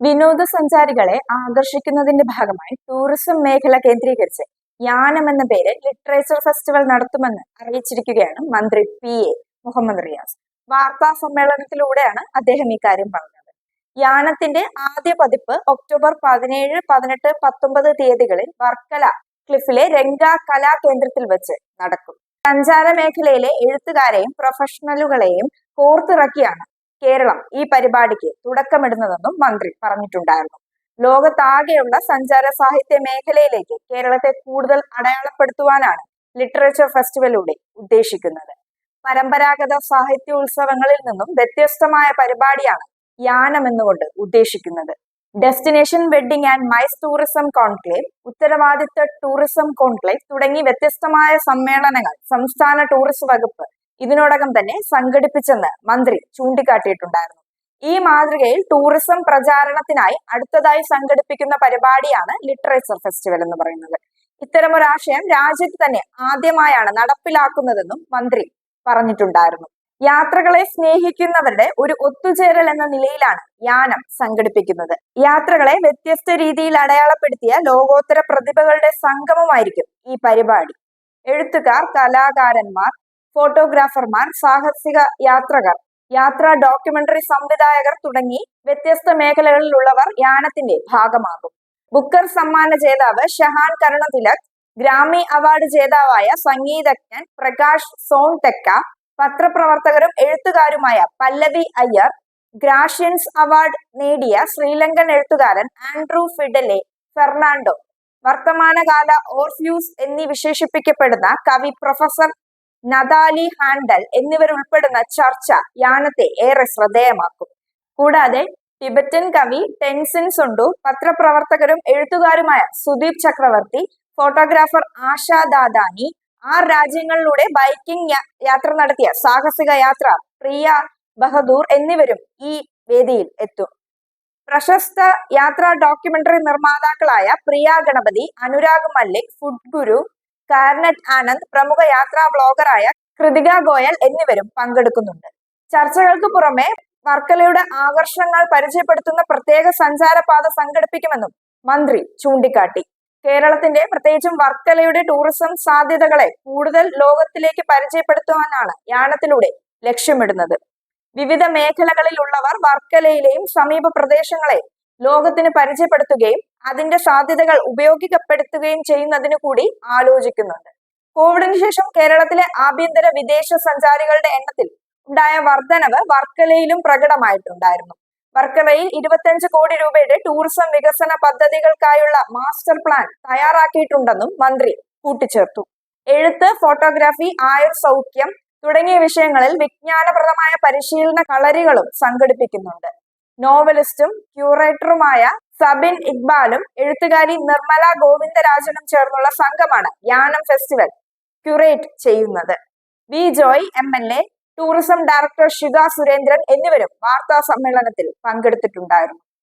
വിനോദസഞ്ചാരികളെ ആകർഷിക്കുന്നതിന്റെ ഭാഗമായി ടൂറിസം മേഖല കേന്ദ്രീകരിച്ച് യാനം എന്ന പേരിൽ ലിറ്ററേച്ചർ ഫെസ്റ്റിവൽ നടത്തുമെന്ന് അറിയിച്ചിരിക്കുകയാണ് മന്ത്രി പി എ മുഹമ്മദ് റിയാസ്. വാർത്താ സമ്മേളനത്തിലൂടെയാണ് അദ്ദേഹം ഇക്കാര്യം പറഞ്ഞത്. യാനത്തിന്റെ ആദ്യ പതിപ്പ് ഒക്ടോബർ പതിനേഴ് പതിനെട്ട് പത്തൊമ്പത് തീയതികളിൽ വർക്കല ക്ലിഫിലെ രംഗ കലാ കേന്ദ്രത്തിൽ വെച്ച് നടക്കും. സഞ്ചാര മേഖലയിലെ എഴുത്തുകാരെയും പ്രൊഫഷണലുകളെയും കോർത്തിറക്കിയാണ് കേരളം ഈ പരിപാടിക്ക് തുടക്കമിടുന്നതെന്നും മന്ത്രി പറഞ്ഞിട്ടുണ്ടായിരുന്നു. ലോകത്താകെയുള്ള സഞ്ചാര സാഹിത്യ മേഖലയിലേക്ക് കേരളത്തെ കൂടുതൽ അടയാളപ്പെടുത്തുവാനാണ് ലിറ്ററേച്ചർ ഫെസ്റ്റിവലിലൂടെ ഉദ്ദേശിക്കുന്നത്. പരമ്പരാഗത സാഹിത്യ ഉത്സവങ്ങളിൽ നിന്നും വ്യത്യസ്തമായ പരിപാടിയാണ് യാനം എന്നുകൊണ്ട് ഉദ്ദേശിക്കുന്നത്. Destination wedding and MICE tourism conclave ഉത്തരവാദിത്ത ടൂറിസം കോൺക്ലേവ് തുടങ്ങി വ്യത്യസ്തമായ സമ്മേളനങ്ങൾ സംസ്ഥാന ടൂറിസ്റ്റ് വകുപ്പ് ഇതിനോടകം തന്നെ സംഘടിപ്പിച്ചെന്ന് മന്ത്രി ചൂണ്ടിക്കാട്ടിയിട്ടുണ്ടായിരുന്നു. ഈ മാതൃകയിൽ ടൂറിസം പ്രചാരണത്തിനായി അടുത്തതായി സംഘടിപ്പിക്കുന്ന പരിപാടിയാണ് ലിറ്ററേച്ചർ ഫെസ്റ്റിവൽ എന്ന് പറയുന്നത്. ഇത്തരമൊരാശയം രാജ്യത്ത് തന്നെ ആദ്യമായാണ് നടപ്പിലാക്കുന്നതെന്നും മന്ത്രി പറഞ്ഞിട്ടുണ്ടായിരുന്നു. യാത്രകളെ സ്നേഹിക്കുന്നവരുടെ ഒരു ഒത്തുചേരൽ എന്ന നിലയിലാണ് യാനം സംഘടിപ്പിക്കുന്നത്. യാത്രകളെ വ്യത്യസ്ത രീതിയിൽ അടയാളപ്പെടുത്തിയ ലോകോത്തര പ്രതിഭകളുടെ സംഗമമായിരിക്കും ഈ പരിപാടി. എഴുത്തുകാർ കലാകാരന്മാർ ഫോട്ടോഗ്രാഫർമാർ സാഹസിക യാത്രകർ യാത്രാ ഡോക്യുമെന്ററി സംവിധായകർ തുടങ്ങി വ്യത്യസ്ത മേഖലകളിലുള്ളവർ യാനത്തിന്റെ ഭാഗമാകും. ബുക്കർ സമ്മാന ജേതാവ് ഷഹാൻ കരുണതിലക് ഗ്രാമി അവാർഡ് ജേതാവായ സംഗീതജ്ഞൻ പ്രകാശ് സോൺ തെക്ക പത്രപ്രവർത്തകരും എഴുത്തുകാരുമായ പല്ലവി അയ്യർ ഗ്രാഷ്യൻസ് അവാർഡ് നേടിയ ശ്രീലങ്കൻ എഴുത്തുകാരൻ ആൻഡ്രൂ ഫിഡലെ ഫെർണാണ്ടോ വർത്തമാനകാല ഓർഫ്യൂസ് എന്നീ വിശേഷിപ്പിക്കപ്പെടുന്ന കവി പ്രൊഫസർ നദാലി ഹാൻഡൽ എന്നിവരുൾപ്പെടുന്ന ചർച്ച യാനത്തെ ഏറെ ശ്രദ്ധേയമാക്കും. കൂടാതെ ടിബറ്റൻ കവി ടെൻസിൻ സുണ്ടു പത്രപ്രവർത്തകരും എഴുത്തുകാരുമായ സുദീപ് ചക്രവർത്തി ഫോട്ടോഗ്രാഫർ ആശാ ദാദാനി ആറ് രാജ്യങ്ങളിലൂടെ ബൈക്കിംഗ് യാത്ര നടത്തിയ സാഹസിക യാത്ര പ്രിയ ബഹദൂർ എന്നിവരും ഈ വേദിയിൽ എത്തും. പ്രശസ്ത യാത്രാ documentary നിർമ്മാതാക്കളായ Priya Ganapathy Anurag Mallick food guru Karen Anand പ്രമുഖ യാത്രാ ബ്ലോഗറായ കൃതിക ഗോയൽ എന്നിവരും പങ്കെടുക്കുന്നുണ്ട്. ചർച്ചകൾക്ക് പുറമെ വർക്കലയുടെ ആകർഷണങ്ങൾ പരിചയപ്പെടുത്തുന്ന പ്രത്യേക സഞ്ചാരപാത സംഘടിപ്പിക്കുമെന്നും മന്ത്രി ചൂണ്ടിക്കാട്ടി. കേരളത്തിന്റെ പ്രത്യേകിച്ചും വർക്കലയുടെ ടൂറിസം സാധ്യതകളെ കൂടുതൽ ലോകത്തിലേക്ക് പരിചയപ്പെടുത്തുവാനാണ് യാനത്തിലൂടെ ലക്ഷ്യമിടുന്നത്. വിവിധ മേഖലകളിലുള്ളവർ വർക്കലയിലെയും സമീപ പ്രദേശങ്ങളെ ലോകത്തിന് പരിചയപ്പെടുത്തുകയും അതിന്റെ സാധ്യതകൾ ഉപയോഗിക്കപ്പെടുത്തുകയും ചെയ്യുന്നതിന് കൂടി ആലോചിക്കുന്നുണ്ട്. കോവിഡിന് ശേഷം കേരളത്തിലെ ആഭ്യന്തര വിദേശ സഞ്ചാരികളുടെ എണ്ണത്തിൽ ഉണ്ടായ വർധനവ് വർക്കലയിലും പ്രകടമായിട്ടുണ്ടായിരുന്നു. വർക്കലയിൽ ഇരുപത്തിയഞ്ച് കോടി രൂപയുടെ ടൂറിസം വികസന പദ്ധതികൾക്കായുള്ള മാസ്റ്റർ പ്ലാൻ തയ്യാറാക്കിയിട്ടുണ്ടെന്നും മന്ത്രി കൂട്ടിച്ചേർത്തു. എഴുത്ത് ഫോട്ടോഗ്രാഫി ആയുർ സൗഖ്യം തുടങ്ങിയ വിഷയങ്ങളിൽ വിജ്ഞാനപ്രദമായ പരിശീലന കളരികളും സംഘടിപ്പിക്കുന്നുണ്ട്. നോവലിസ്റ്റും ക്യൂറേറ്ററുമായ സബിൻ ഇക്ബാലും എഴുത്തുകാരി നിർമ്മല ഗോവിന്ദരാജനും ചേർന്നുള്ള സംഘമാണ് യാനം ഫെസ്റ്റിവൽ ക്യൂറേറ്റ് ചെയ്യുന്നത്. V Joy M L A tourism director Shikha Surendran എന്നിവരും വാർത്താ സമ്മേളനത്തിൽ പങ്കെടുത്തിട്ടുണ്ടായിരുന്നു.